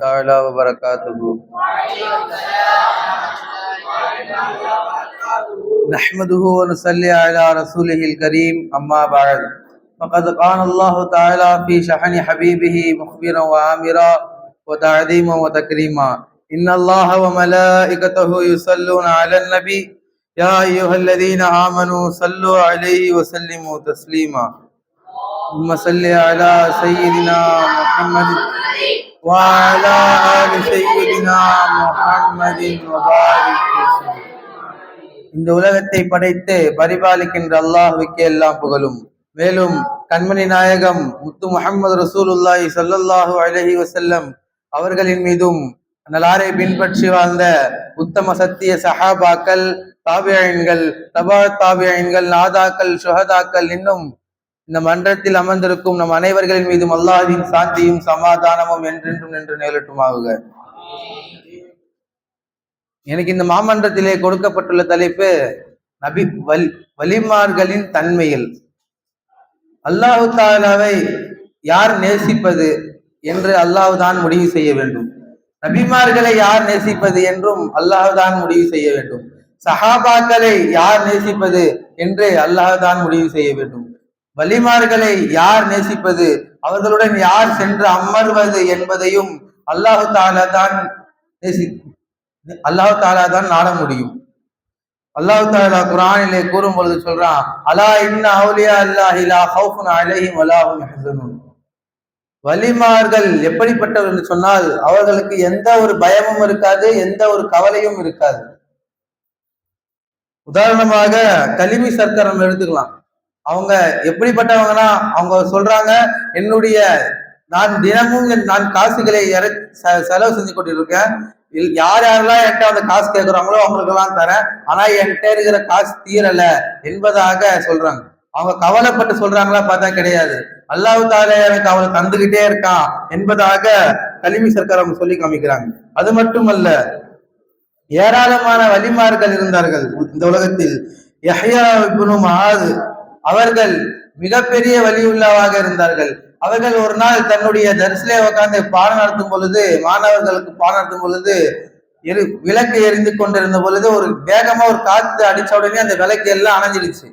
تعالى وبركاته. نحمده ونصلي على رسوله الكريم أما بعد. فقد قال الله تعالى في شحن حبيبه مخبرا وآمرا وتعظيما وتكريما. إن الله وملائكته يصلون على النبي. يا أيها الذين آمنوا صلوا عليه وسلموا تسليما. اللهم صل على سيدنا محمد. وعلى آل سيدنا محمد وبارك وسلم இந்த உலகத்தை படைத்து பரிபாலிக்கின்ற அல்லாஹ்வுக்கே எல்லாம் புகழும் மேலும் கண்மணி நாயகம் முத்து முஹம்மது ரசூலுல்லாஹி ஸல்லல்லாஹு அலைஹி வஸல்லம் அவர்களின் மீதும் நலாரை பின்பற்றி வாழ்ந்த உத்தம சத்திய சஹாபாக்கள் தாபியன்கள் தபா தாபியன்கள் நாதாக்கள் சுஹதாக்கள் இன்னும் இந்த மன்றத்தில் அமர்ந்திருக்கும் நம் அனைவர்களின் மீதும் அல்லாஹின் சாந்தியும் சமாதானமும் என்றென்றும் நின்று நேரட்டுமாகுக எனக்கு இந்த மாமன்றத்திலே கொடுக்கப்பட்டுள்ள தலைப்பு நபி வல் வலிமார்களின் தன்மையில். அல்லாஹு தாலாவை யார் நேசிப்பது என்று அல்லாஹ் தான் முடிவு செய்ய வேண்டும். நபிமார்களை யார் நேசிப்பது என்றும் அல்லாஹ் தான் முடிவு செய்ய வேண்டும். சஹாபாக்களை யார் நேசிப்பது என்று அல்லாஹ் தான் முடிவு செய்ய வேண்டும். வலிமார்களை யார் நேசிப்பது? அவர்களுடன் யார் சென்று அமர்வது என்பதையும் அல்லாஹு தாலா தான் நேசி அல்லாஹு தாலா தான் நாட முடியும். அல்லாஹு தாலா குரானிலே கூறும் பொழுது சொல்றான் அலா இன்ன அவுலியா அல்லாஹ் இலா ஹவுஃபுன் அலைஹிம் அலாஹும் வலிமார்கள் எப்படிப்பட்டவர் என்று சொன்னால் அவர்களுக்கு எந்த ஒரு பயமும் இருக்காது எந்த ஒரு கவலையும் இருக்காது. உதாரணமாக கலிமி சர்க்கரம் நம்ம எடுத்துக்கலாம். அவங்க எப்படிப்பட்டவங்கன்னா அவங்க சொல்றாங்க என்னுடைய நான் தினமும் நான் காசுகளை செலவு செஞ்சு கொண்டிருக்கேன். யார் யாரெல்லாம் என்கிட்ட அந்த காசு கேட்குறாங்களோ அவங்களுக்கெல்லாம் தரேன். ஆனா என்கிட்ட இருக்கிற காசு தீரல என்பதாக சொல்றாங்க. அவங்க கவலைப்பட்டு சொல்றாங்களா பார்த்தா கிடையாது. அல்லாஹ் தாலே எனக்கு அவளை தந்துகிட்டே இருக்கான் என்பதாக கலிமி சர்க்கார் அவங்க சொல்லி காமிக்கிறாங்க. அது மட்டுமல்ல ஏராளமான வலிமார்கள் இருந்தார்கள் இந்த உலகத்தில். யஹ்யா இப்னு அவர்கள் மிகப்பெரிய வலியுள்ளவாக இருந்தார்கள். அவர்கள் ஒரு நாள் தன்னுடைய தரிசிலே உட்கார்ந்து பாடம் நடத்தும் பொழுது மாணவர்களுக்கு பாடம் நடத்தும் பொழுது எரி விளக்கு எரிந்து கொண்டிருந்த பொழுது ஒரு வேகமா ஒரு காத்து அடிச்ச உடனே அந்த விளக்கு எல்லாம் அணைஞ்சிடுச்சு.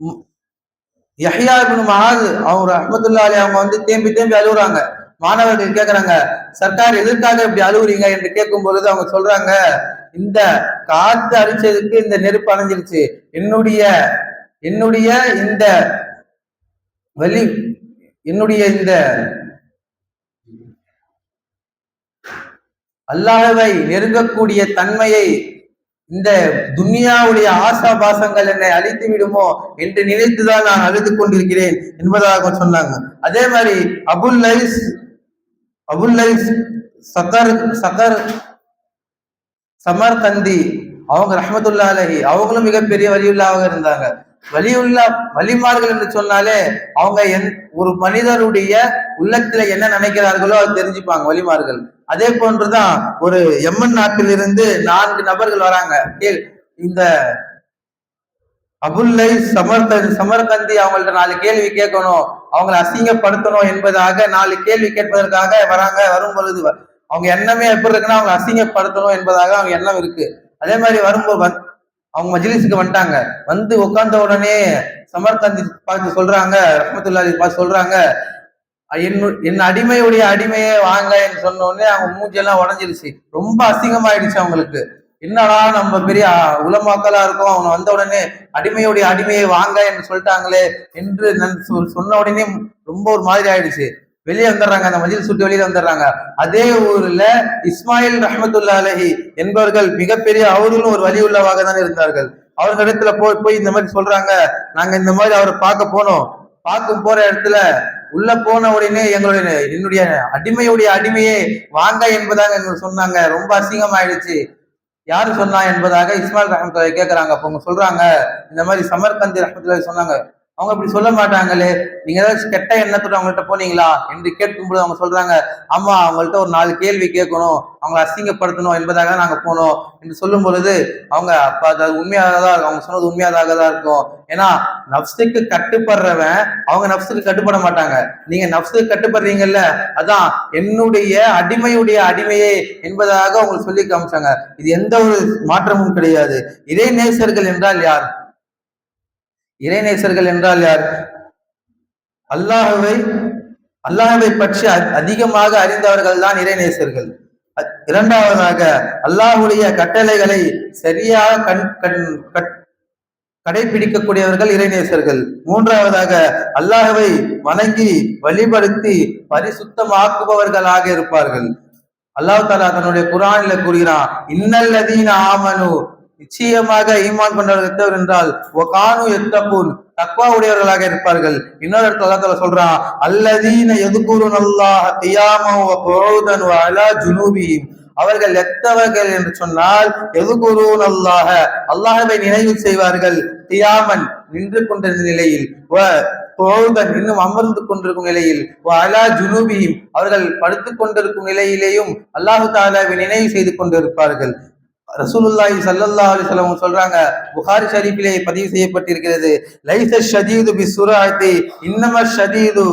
ம், யஹ்யா மகாது அவங்க அஹமதுல்லா அலி அவங்க வந்து தேம்பி தேம்பி அழுகுறாங்க. மாணவர்கள் கேட்கிறாங்க சர்க்கார் எதற்காக இப்படி அழுகுறீங்க என்று கேட்கும் பொழுது அவங்க சொல்றாங்க இந்த காத்து அடிச்சதுக்கு இந்த நெருப்பு அணைஞ்சிருச்சு. என்னுடைய என்னுடைய இந்த வலி என்னுடைய இந்த அல்லாஹவை நெருங்கக்கூடிய தன்மையை இந்த துனியாவுடைய ஆசா பாசங்கள் என்னை அழித்து விடுமோ என்று நினைத்துதான் நான் அழுது கொண்டிருக்கிறேன் என்பதாக சொன்னாங்க. அதே மாதிரி அபுல் லைஸ் அபுல் லைஸ் சக்கர் சமர் தந்தி அவங்க ரஹமத்துல்லா அலஹி அவங்களும் மிகப்பெரிய வலியுள்ளாக இருந்தாங்க. வலியுள்ளா வலிமார்கள் என்று சொன்னாலே அவங்க என் ஒரு மனிதருடைய உள்ளத்துல என்ன நினைக்கிறார்களோ அது தெரிஞ்சுப்பாங்க வலிமார்கள். அதே போன்றுதான் ஒரு எம்மன் நாட்டிலிருந்து நான்கு நபர்கள் வராங்க. இந்த அபுல்லை சமர்க சமர்கந்தி அவங்கள்ட்ட நாலு கேள்வி கேட்கணும். அவங்களை அசிங்கப்படுத்தணும் என்பதாக நாலு கேள்வி கேட்பதற்காக வராங்க வரும் பொழுது அவங்க எண்ணமே எப்படி இருக்குன்னா அவங்க அசிங்கப்படுத்தணும் என்பதாக அவங்க எண்ணம் இருக்கு. அதே மாதிரி வரும்போது வந் அவங்க மஜிலிஸுக்கு வந்துட்டாங்க. வந்து உட்கார்ந்த உடனே சமர்கந்தி பார்த்து சொல்றாங்க ரஹமத்துல்லாஹி பார்த்து சொல்றாங்க என் என் அடிமையுடைய அடிமையே வாங்க என்று சொன்ன உடனே அவங்க மூஞ்செல்லாம் உடஞ்சிருச்சு. ரொம்ப அசிங்கமாயிடுச்சு அவங்களுக்கு. என்னடா நம்ம பெரிய உலமாக்கலா இருக்கோம்? அவன் வந்த உடனே அடிமையுடைய அடிமையை வாங்க என்று சொல்லிட்டாங்களே என்று சொ- சொன்ன உடனே ரொம்ப ஒரு மாதிரி ஆயிடுச்சு. வெளியே வந்துடுறாங்க. அந்த மதில் சுட்டு வெளியில வந்துடுறாங்க. அதே ஊர்ல இஸ்மாயில் ரஹமத்துல்லா அலஹி என்பவர்கள் மிகப்பெரிய அவர்களும் ஒரு வழி உள்ளவாக தான் இருந்தார்கள். அவர்களிடத்துல போய் போய் இந்த மாதிரி சொல்றாங்க. நாங்க இந்த மாதிரி அவரை பார்க்க போனோம். பார்க்க போற இடத்துல உள்ள போன உடனே எங்களுடைய என்னுடைய அடிமையுடைய அடிமையே வாங்க என்பதாக எங்களுக்கு சொன்னாங்க. ரொம்ப அசிங்கமாயிடுச்சு. யாரு சொன்னா என்பதாக இஸ்மாயில் ரஹமத்துல்லாஹி கேட்குறாங்க அப்ப அவங்க சொல்றாங்க இந்த மாதிரி சமர்கந்தி ரஹமத்துல்லாஹி சொன்னாங்க. அவங்க இப்படி சொல்ல மாட்டாங்களே. நீங்க ஏதாவது கெட்ட எண்ணத்தோட அவங்கள்ட்ட போனீங்களா? என்று கேட்கும்போது அவங்க சொல்றாங்க ஆமா அவங்கள்ட்ட ஒரு நாலு கேள்வி கேட்கணும். அவங்களை அசிங்கப்படுத்தணும் என்பதாக தான் நாங்க போனோம். என்று சொல்லும் பொழுது அவங்க அப்ப அது உண்மையாக தான் இருக்கும். அவங்க சொன்னது உண்மையாக தான் இருக்கும். ஏன்னா நப்சுக்கு கட்டுப்படுறவன் அவங்க நப்சுக்கு கட்டுப்பட மாட்டாங்க. நீங்க நப்சுக்கு கட்டுப்படுறீங்கல்ல அதான் என்னுடைய அடிமையுடைய அடிமையே என்பதாக அவங்களுக்கு சொல்லி காமிச்சாங்க. இது எந்த ஒரு மாற்றமும் கிடையாது. இறைநேசர்கள் என்றால் யார்? இறைநேசர்கள் என்றால் யார்? அல்லாஹுவை அல்லாஹவை பற்றி அதிகமாக அறிந்தவர்கள் தான் இறைநேசர்கள் இரண்டாவதாக அல்லாஹ்வுடைய கட்டளைகளை சரியாக கண் கண் கட்- கடைபிடிக்கக்கூடியவர்கள் இறைநேசர்கள். மூன்றாவதாக அல்லாஹுவை வணங்கி வழிபடுத்தி பரிசுத்தமாக்குபவர்களாக இருப்பார்கள். அல்லாஹ் தாலா தன்னுடைய குரானில கூறுகிறான் இன்னல்லதீன் ஆமனு நிச்சயமாக ஈமான் கொண்டவர்கள் என்றால் ஒகானு எத்தபூன் தக்வா உடையவர்களாக இருப்பார்கள். இன்னொரு இடத்துல அல்லாஹ் சொல்றான் அல்லதீன எதுகுருன் அல்லாஹ் தியாமன் அலா அவர்கள் எத்தவர்கள் என்று சொன்னால் எது குரு அல்லாஹ அல்லாஹவை நினைவு செய்வார்கள். தியாமன் நின்று கொண்டிருந்த நிலையில் வ இன்னும் அமர்ந்து கொண்டிருக்கும் நிலையில் வ அலா ஜுனூபியும் அவர்கள் படுத்துக் கொண்டிருக்கும் நிலையிலேயும் அல்லாஹு தாலாவை நினைவு செய்து கொண்டிருப்பார்கள் ரசூலுல்லாஹி சல்லல்லா அலைஹி சொல்றாங்க புகாரி ஷரீஃபிலே பதிவு செய்யப்பட்டிருக்கிறது லைச ஷதீது பி சுராத்தி இன்னம ஷதீது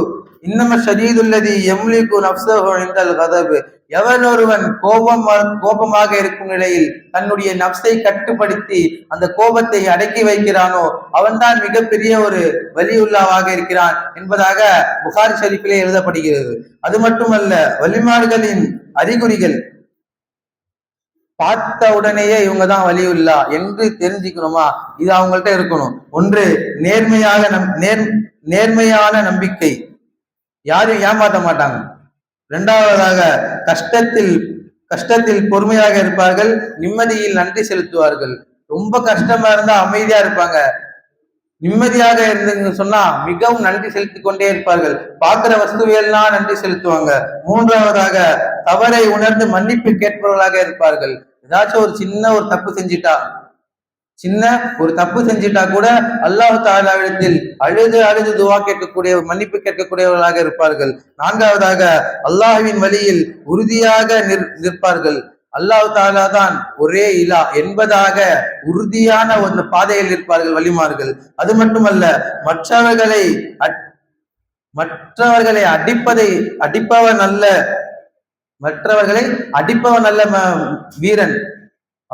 இன்னம ஷதீது அல்லதி யம்லிகு நஃப்ஸஹு இன்தல் கதப். எவன் ஒருவன் கோபம் கோபமாக இருக்கும் நிலையில் தன்னுடைய நப்சை கட்டுப்படுத்தி அந்த கோபத்தை அடக்கி வைக்கிறானோ அவன்தான் மிகப்பெரிய ஒரு வலியுல்லாவாக இருக்கிறான் என்பதாக புகாரி ஷரீஃபிலே எழுதப்படுகிறது. அது மட்டுமல்ல வலிமார்களின் அறிகுறிகள் பார்த்த உடனேயே இவங்க தான் வலியுல்லா என்று தெரிஞ்சுக்கணுமா? இது அவங்கள்ட்ட இருக்கணும். ஒன்று நேர்மையாக நம் நேர் நேர்மையான நம்பிக்கை. யாரும் ஏமாற்ற மாட்டாங்க. இரண்டாவதாக கஷ்டத்தில் கஷ்டத்தில் பொறுமையாக இருப்பார்கள் நிம்மதியில் நன்றி செலுத்துவார்கள். ரொம்ப கஷ்டமா இருந்தா அமைதியா இருப்பாங்க. நிம்மதியாக இருந்துன்னு சொன்னா மிகவும் நன்றி செலுத்திக் கொண்டே இருப்பார்கள். பார்க்கிற வஸ்துவையெல்லாம் நன்றி செலுத்துவாங்க. மூன்றாவதாக தவறை உணர்ந்து மன்னிப்பு கேட்பவர்களாக இருப்பார்கள். ஏதாச்சும் ஒரு சின்ன ஒரு தப்பு செஞ்சிட்டா சின்ன ஒரு தப்பு செஞ்சிட்டா கூட அல்லாஹ் தாலாவிடத்தில் அழுது அழுது துவா கேட்கக்கூடிய மன்னிப்பு கேட்கக்கூடியவர்களாக இருப்பார்கள். நான்காவதாக அல்லாஹ்வின் வழியில் உறுதியாக நிற்- நிற்பார்கள். அல்லாஹ் தாலா தான் ஒரே இலா என்பதாக உறுதியான ஒரு பாதையில் இருப்பார்கள் வழிமார்கள். அது மட்டுமல்ல மற்றவர்களை அட்- மற்றவர்களை அடிப்பதை அடிப்பவன் அல்ல மற்றவர்களை அடிப்பவன் அல்ல ம- வீரன்.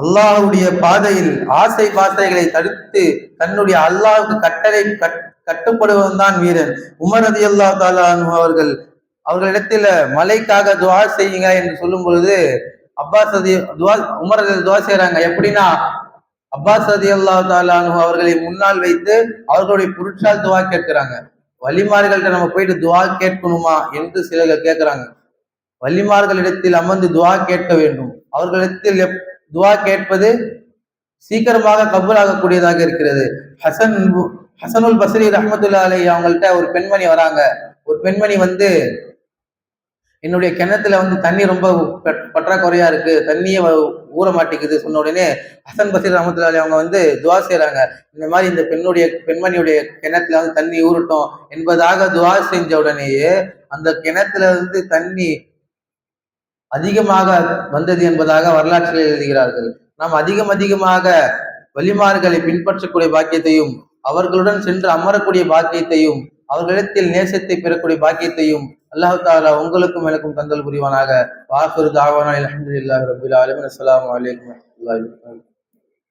அல்லாஹுடைய பாதையில் ஆசை பாசைகளை தடுத்து தன்னுடைய அல்லாஹ்வுக்கு கட்டளை கட்- கட்டுப்படுவன் தான் வீரன். உமர் அதி அல்லா அவர்கள் அவர்களிடத்துல மலைக்காக துவா செய்யுங்க என்று சொல்லும் பொழுது அப்பாஸ் அதி துவா உமர் அதி துவா செய்யறாங்க எப்படின்னா அப்பாஸ் அதி அல்லா அவர்களை முன்னால் வைத்து அவர்களுடைய புருஷால் துவா கேட்கிறாங்க. வலிமார்கள்ட்ட நம்ம போயிட்டு துவா கேட்கணுமா என்று சிலர்கள் கேட்கிறாங்க. வள்ளிமார்களிடத்தில் அமர்ந்து துவா கேட்க வேண்டும். அவர்களிடத்தில் எப்- துவா கேட்பது சீக்கிரமாக கபூலாகக்கூடியதாக இருக்கிறது. ஹசன் ஹசனுல் பசரி ரஹமத்துல்லா அவங்கள்ட்ட ஒரு பெண்மணி வராங்க. ஒரு பெண்மணி வந்து என்னுடைய கிணத்துல வந்து தண்ணி ரொம்ப பற்றாக்குறையா இருக்கு. தண்ணியே ஊற மாட்டேங்குது சொன்ன உடனே ஹசன் பசீர் ரஹமத்துல்லா அலி அவங்க வந்து துவா செய்யறாங்க இந்த மாதிரி இந்த பெண்ணுடைய பெண்மணியுடைய கிணத்துல வந்து தண்ணி ஊறட்டும் என்பதாக துவா செஞ்ச உடனேயே அந்த கிணத்துல இருந்து தண்ணி அதிகமாக வந்தது என்பதாக வரலாற்றில் எழுதுகிறார்கள். நாம் அதிகம் அதிகமாக வலிமார்களை பின்பற்றக்கூடிய பாக்கியத்தையும் அவர்களுடன் சென்று அமரக்கூடிய பாக்கியத்தையும் அவர்களிடத்தில் நேசத்தை பெறக்கூடிய பாக்கியத்தையும் அல்லாஹ் தாலா உங்களுக்கும் எனக்கும் தந்தல் புரிவானாக. வாக்குறு தாவானா அலமதுல்லாஹி ரபுல்லா ஆலமின். அஸ்லாம் வலைக்கம்